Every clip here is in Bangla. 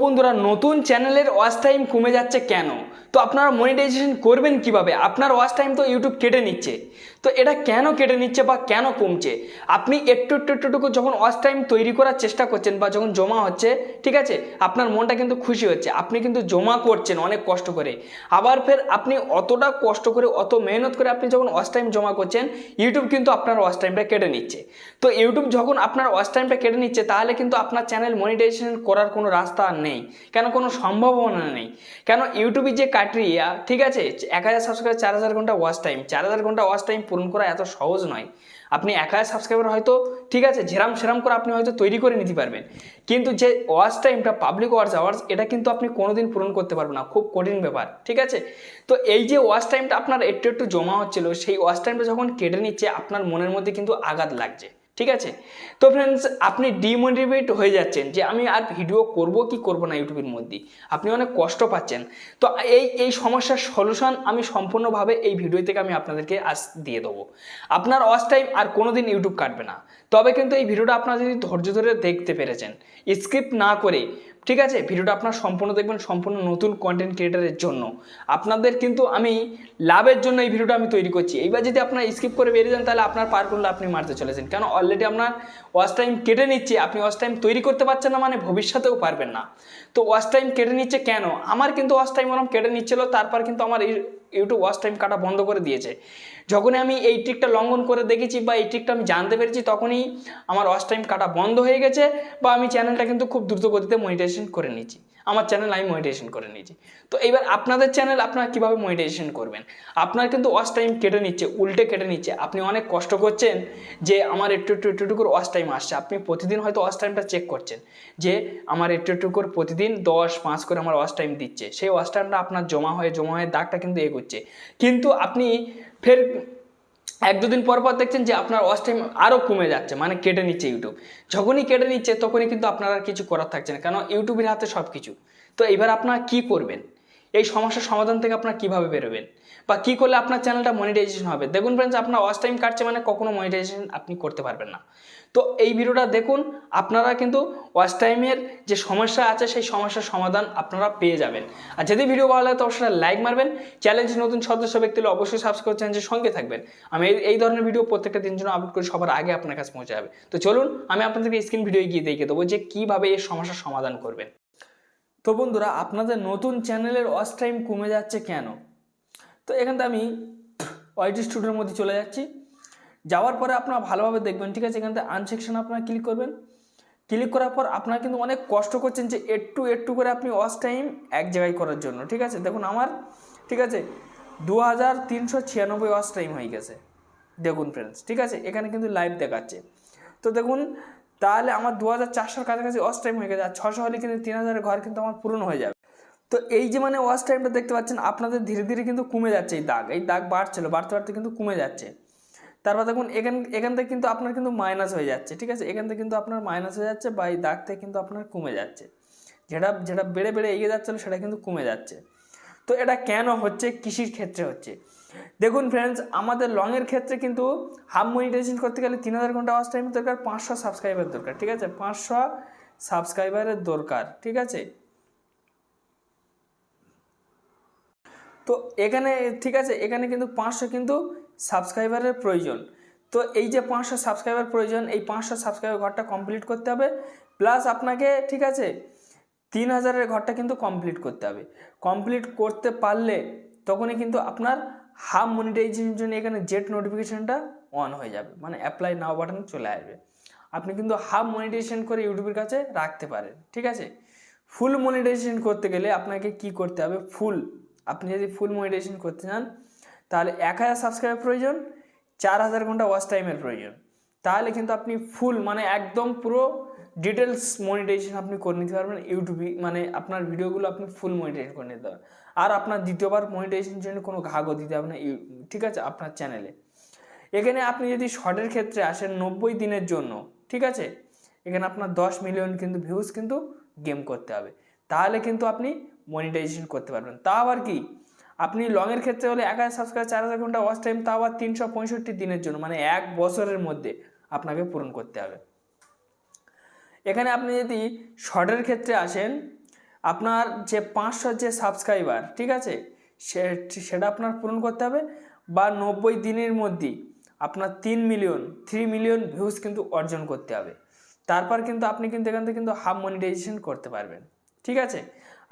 বন্ধুরা নতুন চ্যানেলের ওয়াচ টাইম কমে যাচ্ছে কেন? তো আপনারা মনিটাইজেশন করবেন কীভাবে? আপনার ওয়াচ টাইম তো ইউটিউব কেটে নিচ্ছে। তো এটা কেন কেটে নিচ্ছে বা কেন কমছে? আপনি একটু একটু একটুটুকু যখন ওয়াচ টাইম তৈরি করার চেষ্টা করছেন বা যখন জমা হচ্ছে, ঠিক আছে? আপনার মনটা কিন্তু খুশি হচ্ছে। আপনি কিন্তু জমা করছেন অনেক কষ্ট করে। আবার ফের আপনি অতটা কষ্ট করে, অত মেহনত করে আপনি যখন ওয়াচ টাইম জমা করছেন ইউটিউব কিন্তু আপনার ওয়াচ টাইমটা কেটে নিচ্ছে। তো ইউটিউব যখন আপনার ওয়াচ টাইমটা কেটে নিচ্ছে, তাহলে কিন্তু আপনার চ্যানেল মনিটাইজেশন করার কোনো রাস্তা নেই। কেন? কোনো সম্ভাবনা নেই। কেন? ইউটিউবের যে কাটরিয়া ঠিক আছে? এক হাজার সাবস্ক্রাইবার চার হাজার ঘণ্টা ওয়াচ টাইম চার হাজার ঘণ্টা ওয়াচ টাইম পূরণ করা এত সহজ নয়। আপনি এক হাজার সাবস্ক্রাইবার হয়তো, ঠিক আছে ঝেরাম সেরাম করে আপনি হয়তো তৈরি করে নিতে পারবেন। কিন্তু যে ওয়াচ টাইমটা পাবলিক ওয়াচ আওয়ার্স এটা কিন্তু আপনি কোনোদিন পূরণ করতে পারবেন না। খুব কঠিন ব্যাপার, ঠিক আছে? তো এই যে ওয়াচ টাইমটা আপনার একটু একটু জমা হচ্ছিল, সেই ওয়াচ টাইমটা যখন কেটে নিচ্ছে, আপনার মনের মধ্যে কিন্তু আঘাত লাগছে। ঠিক আছে? তো ফ্রেন্ডস আপনি ডিমোটিভেট হয়ে যাচ্ছেন যে আমি আর ভিডিও করব কি করব না ইউটিউবের মধ্যে। আপনি অনেক কষ্ট পাচ্ছেন। তো এই এই সমস্যার সলিউশন আমি সম্পূর্ণভাবে এই ভিডিও থেকে আমি আপনাদেরকে আজ দিয়ে দেবো। আপনার ওয়াচ টাইম আর কোনো দিন ইউটিউব কাটবে না। তবে কিন্তু এই ভিডিওটা আপনারা যদি ধৈর্য ধরে দেখতে পেরেছেন স্কিপ না করে ঠিক আছে, ভিডিওটা আপনার সম্পূর্ণ দেখবেন, সম্পূর্ণ নতুন কন্টেন্ট ক্রিয়েটারের জন্য। আপনাদের কিন্তু আমি লাভের জন্য এই ভিডিওটা আমি তৈরি করছি। এইবার যদি আপনার স্কিপ করে বেরিয়ে যান, তাহলে আপনার পার করলে আপনি মারতে চলেছেন। কেন? অলরেডি আপনার ওয়াচ টাইম কেটে নিচ্ছে, আপনি ওয়াচ টাইম তৈরি করতে পারছেন না মানে ভবিষ্যতেও পারবেন না। তো ওয়াচ টাইম কেটে নিচ্ছে কেন? আমার কিন্তু ওয়াচ টাইম ওরকম কেটে নিচ্ছিল, তারপর কিন্তু আমার এই ইউটিউব ওয়াচ টাইম কাটা বন্ধ করে দিয়েছে। যখনই আমি এই ট্রিকটা লঙ্ঘন করে দেখেছি বা এই ট্রিকটা আমি জানতে পেরেছি, তখনই আমার ওয়াচ টাইম কাটা বন্ধ হয়ে গেছে বা আমি চ্যানেলটা কিন্তু খুব দ্রুত গতিতে মনিটাইজেশন করে নিয়েছি। আমার চ্যানেল আমি মনিটাইজেশন করে নিয়েছি। তো এবার আপনাদের চ্যানেল আপনারা কীভাবে মনিটাইজেশন করবেন? আপনার কিন্তু ওয়াচ টাইম কেটে নিচ্ছে, উল্টে কেটে নিচ্ছে। আপনি অনেক কষ্ট করছেন যে আমার একটু একটু একটু একটু করে ওয়াচ টাইম আসছে। আপনি প্রতিদিন হয়তো ওয়াচ টাইমটা চেক করছেন যে আমার একটু একটু করে প্রতিদিন দশ, পাঁচ করে আমার ওয়াচ টাইম দিচ্ছে। সেই ওয়াচ টাইমটা আপনার জমা হয়ে জমা হয়ে দাগটা কিন্তু এগোচ্ছে। কিন্তু আপনি ফের এক দুদিন পর পর দেখছেন যে আপনার ওয়াচ টাইম আরও কমে যাচ্ছে মানে কেটে নিচ্ছে ইউটিউব যখনই কেটে নিচ্ছে, তখনই কিন্তু আপনারা আর কিছু করার থাকছে না, কেন ইউটিউবের হাতে সব কিছু তো এবার আপনারা কী করবেন? এই সমস্যার সমাধান থেকে আপনারা কীভাবে বেরোবেন? বা কী করলে আপনার চ্যানেলটা মনিটাইজেশন হবে? দেখুন ফ্রেন্ডস আপনার ওয়াচ টাইম কাটছে মানে কখনো মনিটাইজেশন আপনি করতে পারবেন না। তো এই ভিডিওটা দেখুন, আপনারা কিন্তু ওয়াচ টাইমের যে সমস্যা আছে, সেই সমস্যার সমাধান আপনারা পেয়ে যাবেন। আর যদি ভিডিও ভালো লাগে, তো অবশ্যই লাইক মারবেন। চ্যালেঞ্জ নতুন সদস্য, ব্যক্তি হলে অবশ্যই সাবস্ক্রাইব চ্যানেলের সঙ্গে থাকবেন। আমি এই ধরনের ভিডিও প্রত্যেকটা দিন জন্য আপলোড করি, সবার আগে আপনার কাছে পৌঁছে যাবে তো চলুন, আমি আপনাদেরকে স্ক্রিন ভিডিও গিয়ে দেখিয়ে দেবো যে কীভাবে এই সমস্যার সমাধান করবেন। তো বন্ধুরা, আপনাদের নতুন চ্যানেলের ওয়াচ টাইম কমে যাচ্ছে কেন? তো এখানটা আমি ওয়াইটি স্টুডিওর মধ্যে চলে যাচ্ছি। যাওয়ার পরে আপনারা ভালোভাবে দেখবেন, ঠিক আছে? এখান থেকে আনসেকশন আপনারা ক্লিক করবেন। ক্লিক করার পর আপনারা কিন্তু অনেক কষ্ট করছেন যে একটু একটু করে আপনি ওয়াচ টাইম এক জায়গায় করার জন্য, ঠিক আছে? দেখুন আমার, ঠিক আছে? দু হাজার তিনশো ছিয়ানব্বই ওয়াচ টাইম হয়ে গেছে। দেখুন ফ্রেন্ডস ঠিক আছে? এখানে কিন্তু লাইভ দেখাচ্ছে। তো দেখুন তাহলে আমার দু হাজার চারশোর কাছাকাছি ওয়াচ টাইম হয়ে গেছে, আর ছশো হলে কিন্তু তিন হাজারের ঘর কিন্তু আমার পূরণ হয়ে যাবে। তো এই যে মানে ওয়াচ টাইমটা দেখতে পাচ্ছেন, আপনাদের ধীরে ধীরে কিন্তু কমে যাচ্ছে এই দাগ। এই দাগ বাড়ছিল, বাড়তে বাড়তে কিন্তু কমে যাচ্ছে। তারপর দেখুন, এখান এখান থেকে কিন্তু আপনার কিন্তু মাইনাস হয়ে যাচ্ছে, ঠিক আছে? এখান থেকে কিন্তু আপনার মাইনাস হয়ে যাচ্ছে বা এই দাগ থেকে কিন্তু আপনার কমে যাচ্ছে। যেটা যেটা বেড়ে বেড়ে এগিয়ে যাচ্ছিল, সেটা কিন্তু কমে যাচ্ছে। তো এটা কেন হচ্ছে? কৃষির ক্ষেত্রে হচ্ছে। দেখুন ফ্রেন্ডস আমাদের লংয়ের ক্ষেত্রে কিন্তু হাফ মনিটাইজেশন করতে গেলে তিন হাজার ঘণ্টা ওয়াচ টাইমের দরকার, পাঁচশো সাবস্ক্রাইবার দরকার, ঠিক আছে? পাঁচশো সাবস্ক্রাইবারের দরকার, ঠিক আছে? তো এখানে, ঠিক আছে, এখানে কিন্তু পাঁচশো কিন্তু সাবস্ক্রাইবারের প্রয়োজন। তো এই যে পাঁচশো সাবস্ক্রাইবার প্রয়োজন, এই পাঁচশো সাবস্ক্রাইবার ঘরটা কমপ্লিট করতে হবে। প্লাস আপনাকে, ঠিক আছে, তিন হাজারের ঘরটা কিন্তু কমপ্লিট করতে হবে। কমপ্লিট করতে পারলে তখনই কিন্তু আপনার হাফ মনিটাইজেশনের জন্য এখানে জেট নোটিফিকেশানটা অন হয়ে যাবে। মানে অ্যাপ্লাই নাও বাটন চলে আসবে। আপনি কিন্তু হাফ মনিটাইজেশন করে ইউটিউবের কাছে রাখতে পারেন, ঠিক আছে? ফুল মনিটাইজেশন করতে গেলে আপনাকে কি করতে হবে? ফুল আপনি যদি ফুল মনিটাইজেশন করতে চান, তাহলে এক হাজার সাবস্ক্রাইবার প্রয়োজন, চার হাজার ঘণ্টা ওয়াচ টাইমের প্রয়োজন। তাহলে কিন্তু আপনি ফুল মানে একদম পুরো ডিটেলস মনিটাইজেশন আপনি করে নিতে পারবেন ইউটিউবে মানে আপনার ভিডিওগুলো আপনি ফুল মনিটাইজেশন করে নিতে পারবেন। আর আপনার দ্বিতীয়বার মনিটাইজেশনের জন্য কোনো ঘাগও দিতে হবে না ঠিক আছে, আপনার চ্যানেলে এখানে আপনি যদি শর্টের ক্ষেত্রে আসেন নব্বই দিনের জন্য, ঠিক আছে, এখানে আপনার দশ মিলিয়ন কিন্তু ভিউজ কিন্তু গেম করতে হবে। তাহলে কিন্তু আপনি মনিটাইজেশন করতে পারবেন। তা আবার কি, আপনি লংয়ের ক্ষেত্রে হলে এক হাজার সাবস্ক্রাইব চার হাজার ঘণ্টা ওয়াচ টাইম তা আবার তিনশো পঁয়ষট্টি দিনের জন্য মানে এক বছরের মধ্যে আপনাকে পূরণ করতে হবে। এখানে আপনি যদি শর্টের ক্ষেত্রে আসেন, আপনার যে পাঁচশো যে সাবস্ক্রাইবার ঠিক আছে? সেটা আপনার পূরণ করতে হবে বা নব্বই দিনের মধ্যেই আপনার তিন মিলিয়ন থ্রি মিলিয়ন ভিউজ কিন্তু অর্জন করতে হবে। তারপর কিন্তু আপনি কিন্তু এখান থেকে কিন্তু হাফ মনিটাইজেশন করতে পারবেন, ঠিক আছে?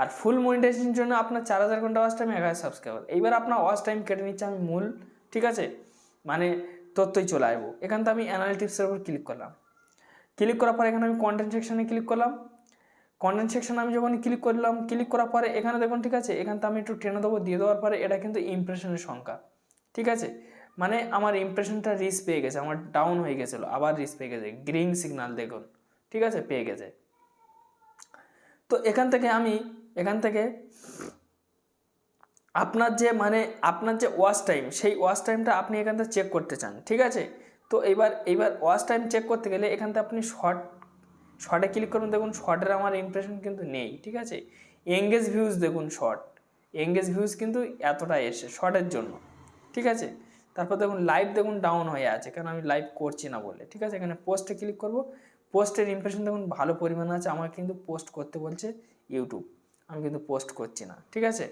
আর ফুল মনিটাইজেশনের জন্য আপনার চার হাজার ঘণ্টা ওয়াচ টাইম এক হাজার সাবস্ক্রাইবার এইবার আপনার ওয়াচ টাইম কেটে নিচ্ছে আমি মূল, ঠিক আছে? মানে তথ্যই চলে আসব। এখান থেকে আমি অ্যানালিটিক্সের উপর ক্লিক করলাম। ক্লিক করার পরে এখানে আমি কন্টেন্ট সেকশানে ক্লিক করলাম। কন্টেন্ট সেকশন আমি যখন ক্লিক করলাম ক্লিক করার পরে এখানে দেখুন, ঠিক আছে, এখান থেকে আমি একটু টেনে দেবো, দিয়ে দেওয়ার পরে এটা কিন্তু ইমপ্রেশনের সংখ্যা, ঠিক আছে? মানে আমার ইমপ্রেশনটা রিস পেয়ে গেছে, আমার ডাউন হয়ে গেছিল, আবার রিস পেয়ে গেছে গ্রিন সিগনাল দেখুন, ঠিক আছে, পেয়ে গেছে। তো এখান থেকে আমি, এখান থেকে আপনার যে মানে আপনার যে ওয়াচ টাইম সেই ওয়াচ টাইমটা আপনি এখান থেকে চেক করতে চান, ঠিক আছে? তো এইবার এইবার ওয়াচ টাইম চেক করতে গেলে এখান থেকে আপনি শর্ট শর্টে ক্লিক করুন, দেখুন শর্টের আমার ইমপ্রেশন কিন্তু নেই, ঠিক আছে? এঙ্গেজ ভিউজ দেখুন শর্ট এঙ্গেজ ভিউজ কিন্তু এতটা এসে শর্টের জন্য, ঠিক আছে? তারপর দেখুন লাইভ দেখুন ডাউন হয়ে আছে কারণ আমি লাইভ করছি না বলে, ঠিক আছে? এখানে পোস্টে ক্লিক করব পোস্টের ইমপ্রেশন দেখুন ভালো পরিমাণে আছে আমার কিন্তু পোস্ট করতে বলছে ইউটিউব আমি কিন্তু পোস্ট করছি না, ঠিক আছে?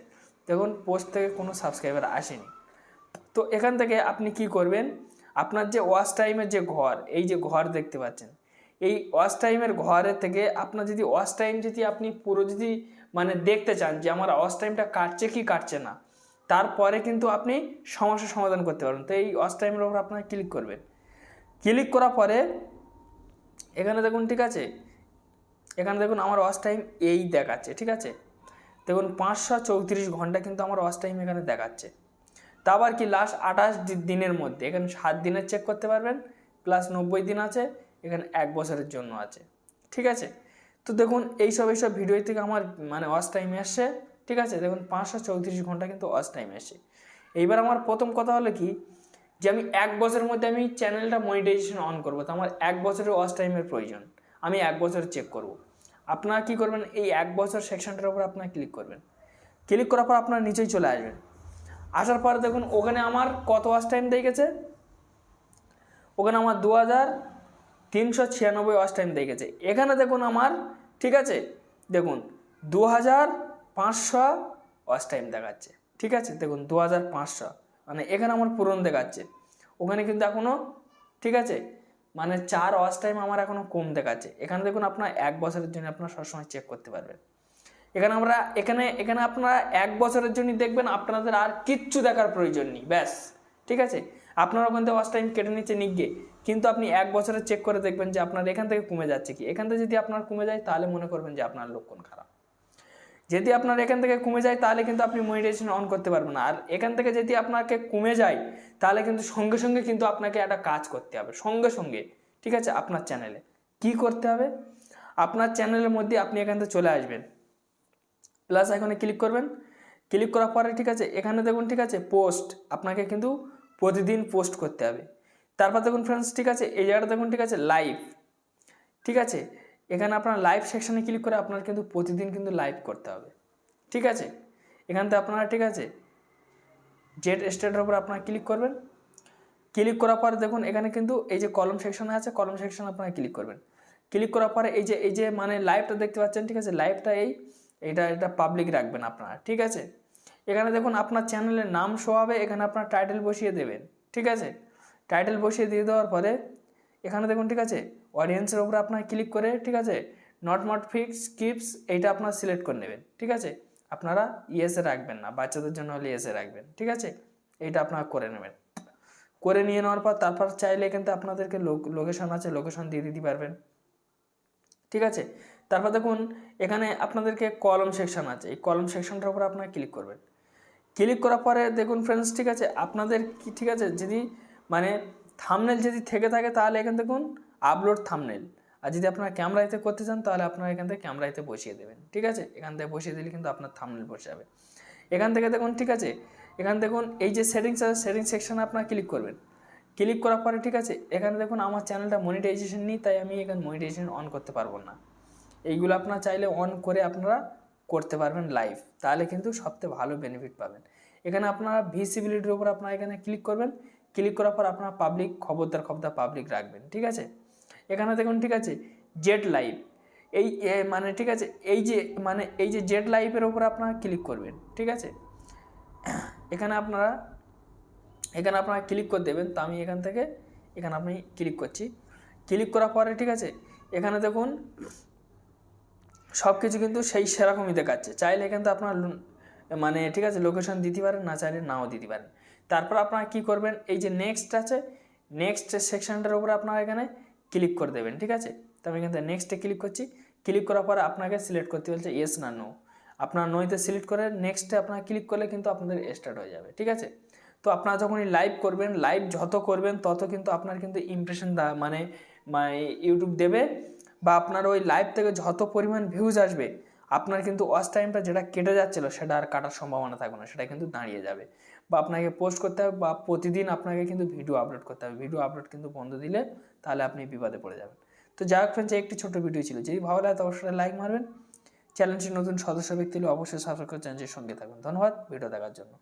দেখুন পোস্ট থেকে কোনো সাবস্ক্রাইবার আসেনি। তো এখান থেকে আপনি কি করবেন? আপনার যে ওয়াশ টাইমের যে ঘর, এই যে ঘর দেখতে পাচ্ছেন, এই ওয়াচ টাইমের ঘরের থেকে আপনার যদি ওয়াচ টাইম যদি আপনি পুরো যদি মানে দেখতে চান যে আমার ওয়াচ টাইমটা কাটছে কি কাটছে না, তারপরে কিন্তু আপনি সমস্যার সমাধান করতে পারবেন। তো এই ওয়াশ টাইমের ওপর আপনার ক্লিক করবেন। ক্লিক করার পরে এখানে দেখুন, ঠিক আছে? এখানে দেখুন, আমার ওয়াচ টাইম এই দেখাচ্ছে, ঠিক আছে? দেখুন, পাঁচশো চৌত্রিশ ঘণ্টা কিন্তু আমার ওয়াশ টাইম এখানে দেখাচ্ছে। তা আবার কি লাস্ট আঠাশ দিনের মধ্যে? এখানে সাত দিনের চেক করতে পারবেন প্লাস নব্বই দিন আছে, এখানে এক বছরের জন্য আছে। ঠিক আছে? তো দেখুন, এইসব এইসব ভিডিও থেকে আমার মানে ওয়াচ টাইম আসছে। ঠিক আছে? দেখুন, পাঁচশো চৌত্রিশ ঘণ্টা কিন্তু ওয়াচ টাইম আসছে। এইবার আমার প্রথম কথা হলো কি, যে আমি এক বছরের মধ্যে আমি চ্যানেলটা মনিটাইজেশন অন করব। তো আমার এক বছরের ওয়াচ টাইমের প্রয়োজন। আমি এক বছর চেক করব। আপনারা কী করবেন, এই এক বছর সেকশনটার উপর আপনারা ক্লিক করবেন। ক্লিক করার পর আপনারা নিচেই চলে আসবেন। আসার পরে দেখুন, ওখানে আমার কত ওয়াচ টাইম দেখেছে? ওখানে আমার দু হাজার তিনশো ছিয়ানব্বই ওয়াচ টাইম দেখেছে। এখানে দেখুন আমার, ঠিক আছে? দেখুন দু হাজার পাঁচশো ওয়াচ টাইম দেখাচ্ছে। ঠিক আছে? দেখুন দু হাজার পাঁচশো। মানে এখানে আমার পূরণ দেখাচ্ছে। ওখানে কিন্তু এখনও ঠিক আছে? মানে চার ওয়াচ টাইম আমার এখনও কম দেখাচ্ছে। এখানে দেখুন, আপনার এক বছরের জন্য আপনার সবসময় চেক করতে পারবেন। এখানে আমরা, এখানে এখানে আপনারা এক বছরের জন্য দেখবেন আপনাদের আর কিচ্ছু দেখার প্রয়োজন নেই, ব্যাস, ঠিক আছে? আপনারা ওখান থেকে ওয়াচ টাইম কেটে নিচ্ছে নিগে কিন্তু আপনি এক বছরে চেক করে দেখবেন যে আপনার এখান থেকে কমে যাচ্ছে কি। এখান থেকে যদি আপনার কমে যায়, তাহলে মনে করবেন যে আপনার লক্ষণ খারাপ। যদি আপনার এখান থেকে কমে যায়, তাহলে কিন্তু আপনি মনিটাইজেশন অন করতে পারবেন আর এখান থেকে যদি আপনাকে কমে যায়, তাহলে কিন্তু সঙ্গে সঙ্গে কিন্তু আপনাকে একটা কাজ করতে হবে, সঙ্গে সঙ্গে, ঠিক আছে? আপনার চ্যানেলে কি করতে হবে? আপনার চ্যানেলের মধ্যে আপনি এখান থেকে চলে আসবেন। প্লাস এখানে ক্লিক করবেন। ক্লিক করার পরে ঠিক আছে, এখানে দেখুন ঠিক আছে পোস্ট আপনাকে কিন্তু প্রতিদিন পোস্ট করতে হবে। তারপর দেখুন ফ্রেন্ডস ঠিক আছে, এই জায়গাটা দেখুন ঠিক আছে লাইভ ঠিক আছে, এখানে আপনার লাইভ সেকশানে ক্লিক করে আপনার কিন্তু প্রতিদিন কিন্তু লাইভ করতে হবে। ঠিক আছে, এখান থেকে আপনারা ঠিক আছে জেট স্টেটের উপর আপনারা ক্লিক করবেন। ক্লিক করার পরে দেখুন এখানে কিন্তু এই যে কলম সেকশন আছে কলম সেকশন আপনারা ক্লিক করবেন। ক্লিক করার পরে এই যে এই যে মানে লাইভটা দেখতে পাচ্ছেন, ঠিক আছে লাইভটা এই এটা এটা পাবলিক রাখবেন আপনারা, ঠিক আছে? এখানে দেখুন আপনার চ্যানেলের নাম শো হবে, এখানে আপনার টাইটেল বসিয়ে দেবেন, ঠিক আছে? টাইটেল বসিয়ে দিয়ে দেওয়ার পরে এখানে দেখুন, ঠিক আছে? অডিয়েন্সের উপরে আপনার ক্লিক করে, ঠিক আছে? নট নট ফিক্স স্কিপস এইটা আপনার সিলেক্ট করে নেবেন, ঠিক আছে? আপনারা ইয়েসে রাখবেন না, বাচ্চাদের জন্য হলে ইয়েসে রাখবেন, ঠিক আছে? এইটা আপনারা করে নেবেন। করে নিয়ে নেওয়ার পর তারপর চাইলে কিন্তু আপনাদেরকে লোকেশন আছে লোকেশন দিয়ে দিতে পারবেন, ঠিক আছে? তারপর দেখুন, এখানে আপনাদেরকে কলম সেকশন আছে। এই কলম সেকশনটার উপর আপনারা ক্লিক করবেন। ক্লিক করার পরে দেখুন ফ্রেন্ডস ঠিক আছে, আপনাদের কি, ঠিক আছে, যদি মানে থামনেল যদি থেকে থাকে, তাহলে এখান দেখুন আপলোড থামনেল আর যদি আপনারা ক্যামেরাতে করতে চান, তাহলে আপনারা এখান থেকে ক্যামেরাতে বসিয়ে দেবেন। ঠিক আছে? এখান থেকে বসিয়ে দিলে কিন্তু আপনার থামনেল বসে যাবে। এখান থেকে দেখুন, ঠিক আছে, এখান দেখুন, এই যে সেটিংস আছে সেটিংস সেকশনে আপনারা ক্লিক করবেন। ক্লিক করার পরে, ঠিক আছে, এখানে দেখুন, আমার চ্যানেলটা মনিটাইজেশন নেই, তাই আমি এখানে মনিটাইজেশন অন করতে পারব না। এইগুলো আপনারা চাইলে অন করে আপনারা করতে পারবেন লাইভ তাহলে কিন্তু সবথেকে ভালো বেনিফিট পাবেন। এখানে আপনারা ভিসিবিলিটির উপর আপনারা এখানে ক্লিক করবেন। ক্লিক করার পর আপনারা পাবলিক খবরদার খবরদার পাবলিক রাখবেন, ঠিক আছে? এখানে দেখুন, ঠিক আছে? জেট লাইভ এই মানে ঠিক আছে? এই যে মানে এই যে জেড লাইভের ওপর আপনারা ক্লিক করবেন, ঠিক আছে? এখানে আপনারা এখানে আপনারা ক্লিক করে দেবেন। তো আমি এখান থেকে, এখানে আপনি ক্লিক করছি। ক্লিক করার পরে, ঠিক আছে? এখানে দেখুন সব কিছু কিন্তু সেই সেরকমই দেখাচ্ছে। চাইলে কিন্তু আপনার মানে ঠিক আছে লোকেশন দিতে পারেন, না চাইলে নাও দিতে পারেন। তারপর আপনারা কি করবেন, এই যে নেক্সট আছে নেক্সট সেকশনটার উপরে আপনারা এখানে ক্লিক করে দেবেন, ঠিক আছে? তো আমি এখান নেক্সটে ক্লিক করছি। ক্লিক করার পরে আপনাকে সিলেক্ট করতে বলছে ইয়েস না নো আপনার নইতে সিলেক্ট করে নেক্সটে আপনারা ক্লিক করলে কিন্তু আপনাদের স্টার্ট হয়ে যাবে, ঠিক আছে? তো আপনারা যখনই লাইভ করবেন লাইভ যত করবেন, তত কিন্তু আপনার কিন্তু ইমপ্রেশন মানে মানে ইউটিউব দেবে। বা আপনার ওই লাইভ থেকে যত পরিমাণ ভিউজ আসবে, আপনার কিন্তু ওয়াচ টাইমটা যেটা কেটে যাচ্ছিল সেটা আর কাটার সম্ভাবনা থাকবে না, সেটা কিন্তু দাঁড়িয়ে যাবে। বা আপনাকে পোস্ট করতে হবে বা প্রতিদিন আপনাকে কিন্তু ভিডিও আপলোড করতে হবে। ভিডিও আপলোড কিন্তু বন্ধ দিলে তাহলে আপনি বিপদে পড়ে যাবেন। তো যাই হোক ফ্রেন্ডস একটি ছোট ভিডিও ছিল। যদি ভালো লাগে তো অবশ্যই লাইক মারবেন। চ্যানেলটির নতুন সদস্য ব্যক্তি হলে অবশ্যই সাবস্ক্রাইব করে চ্যানেলটির সঙ্গে থাকবেন ধন্যবাদ। ভিডিও দেখার জন্য।